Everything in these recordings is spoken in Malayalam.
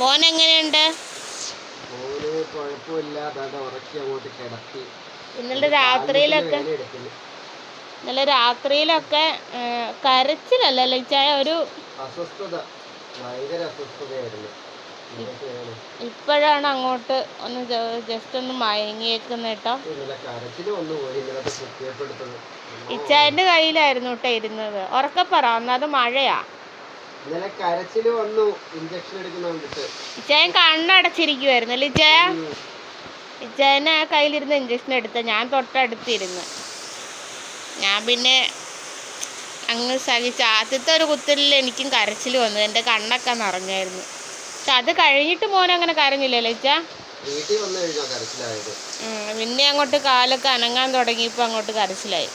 മോൻ എങ്ങനെയുണ്ട് ഇന്നലെ രാത്രിയിലൊക്കെ ഇന്നലെ രാത്രിയിലൊക്കെ കരച്ചിലല്ല? ലച്ചായ ഒരു അസ്വസ്ഥത. ഭയങ്കര അസ്വസ്ഥതയായിരുന്നു. ഇപ്പോഴാണ് അങ്ങോട്ട് ഒന്ന് ജസ്റ്റ് ഒന്ന് മയങ്ങിയേക്കുന്ന കേട്ടോ ഇച്ചായന്റെ കയ്യിലായിരുന്നു കേട്ടോ ഇരുന്നത്. ഉറക്കപ്പറ അന്നത് മഴയാ. ഇന്നലെ കരച്ചിൽ വന്നു. ഇഞ്ചക്ഷൻ എടുക്കുന്ന കണ്ടിട്ട്. ഇച്ചായൻ കണ്ണടച്ചിരിക്കുവായിരുന്നു അല്ലേ ഇച്ചായ. ഇച്ചായനെ ആ കയ്യിലിരുന്ന് ഇഞ്ചക്ഷൻ എടുത്ത ഞാൻ തൊട്ടടുത്തിരുന്ന്. ഞാൻ പിന്നെ അങ്ങ് സഹിച്ച ആദ്യത്തെ ഒരു കുത്തലിൽ എനിക്കും കരച്ചിൽ വന്നു. എന്റെ കണ്ണൊക്കെ നിറഞ്ഞായിരുന്നു. പക്ഷെ അത് കഴിഞ്ഞിട്ട് മോൻ അങ്ങനെ കരഞ്ഞില്ലല്ലോ ഇച്ചാ വീട്ടിൽ വന്നു കഴിഞ്ഞാ കരച്ചിലായത്. ഉം, പിന്നെ അങ്ങോട്ട് കാലൊക്കെ അനങ്ങാൻ തുടങ്ങിയപ്പോൾ അങ്ങോട്ട് കരച്ചിലായി.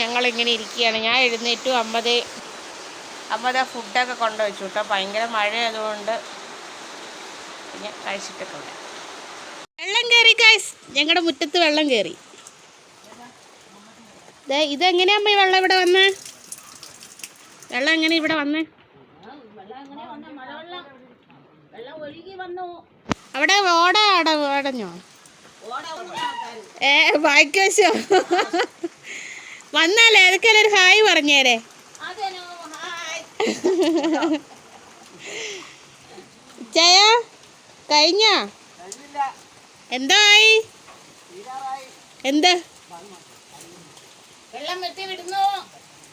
ഞങ്ങളിങ്ങനെ ഇരിക്കുകയാണ്. ഞാൻ എഴുന്നേറ്റു. അമ്മത് ആ ഫുഡൊക്കെ കൊണ്ടുവച്ചു കേട്ടോ. ഭയങ്കര മഴ ആയതുകൊണ്ട് പിന്നെ കഴിച്ചിട്ടൊക്കെ വെള്ളം കയറി ഗൈസ് ഞങ്ങളുടെ മുറ്റത്ത് വെള്ളം കയറി ഇതെങ്ങനെയാ അമ്മ വെള്ളം ഇവിടെ വന്നേ? വെള്ളം എങ്ങനെ ഇവിടെ വന്നേ? അവിടെ ഓട അട അടഞ്ഞോ? ഏ വായിക്കോശോ വന്നാലേ ഏതൊക്കെയാലും ഒരു ഹായ് പറഞ്ഞേരെ? ചയ കഴിഞ്ഞ? എന്തായി? എന്ത്? വെള്ളം വെട്ടി വിടുന്നു.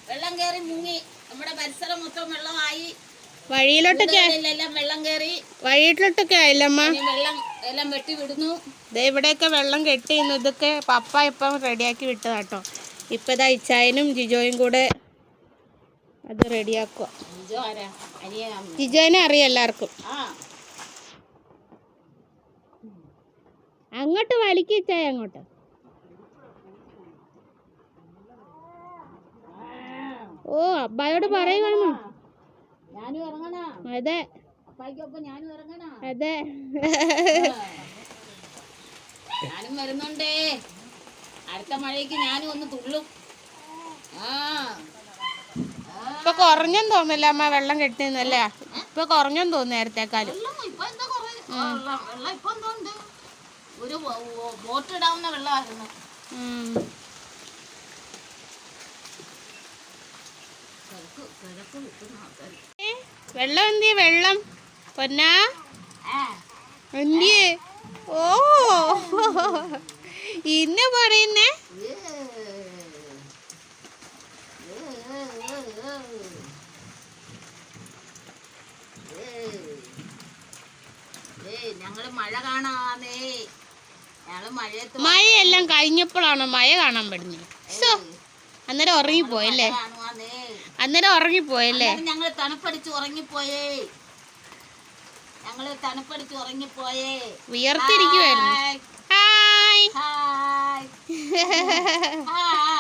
വെള്ളം കയറി മുങ്ങി. നമ്മുടെ പരിസരം മൊത്തം വെള്ളമായി. വഴിയിലോട്ടൊക്കെ വെള്ളം കയറി വഴിയിലോട്ടൊക്കെ ആയില്ലമ്മ. വെള്ളം എല്ലാം വെട്ടി വിടുന്നു. ദേ ഇവിടെയൊക്കെ വെള്ളം കെട്ടി. ഇതൊക്കെ പപ്പ ഇപ്പം റെഡിയാക്കി വിട്ടതാട്ടോ. ഇപ്പം ഇതാ ഇച്ചായനും ജിജോയും കൂടെ അത് റെഡിയാക്കുക ജിജോനെ അറിയാം എല്ലാവർക്കും. അങ്ങോട്ട് വലിക്ക് ഇച്ചായ അങ്ങോട്ട്. ഓ അബ്ബായോട് പറയുകയാണോ അതെ. അതെ. ഞാനും വരുന്നുണ്ടേ. അടുത്ത മഴയ്ക്ക് ഞാനും ഒന്ന് തുള്ളും. ആ ഇപ്പൊ കുറഞ്ഞെന്ന് തോന്നില്ല അമ്മ വെള്ളം കെട്ടി നിന്നല്ലേ ഇപ്പൊ കുറഞ്ഞെന്ന് തോന്നുന്നു നേരത്തെക്കാളും. എന്താ എന്തോ ഒരു ബോട്ട് ഇടാവുന്ന വെള്ളമായിരുന്നു. വെള്ളം എന്തിയെ വെള്ളം? പൊന്നാ? എന്തിയെ? ഓ. ഇന്ന പറയുന്നേ ഞങ്ങൾ മഴ കാണാന്നേ. ഞങ്ങൾ മഴയത്ത് മഴയെല്ലാം കഴിഞ്ഞപ്പോഴാണ് മഴ കാണാൻ പറ്റുന്നത് സോ അന്നേരം ഉറങ്ങിപ്പോയല്ലേ? അന്നേരം ഉറങ്ങിപ്പോയല്ലേ? ഞങ്ങൾ തണുപ്പടിച്ച് ഉറങ്ങിപ്പോയേ. ഞങ്ങൾ തണുപ്പടിച്ച് ഉറങ്ങിപ്പോയേ. വിയർത്തിരിക്കുവായിരുന്നു. Hi hi hi hi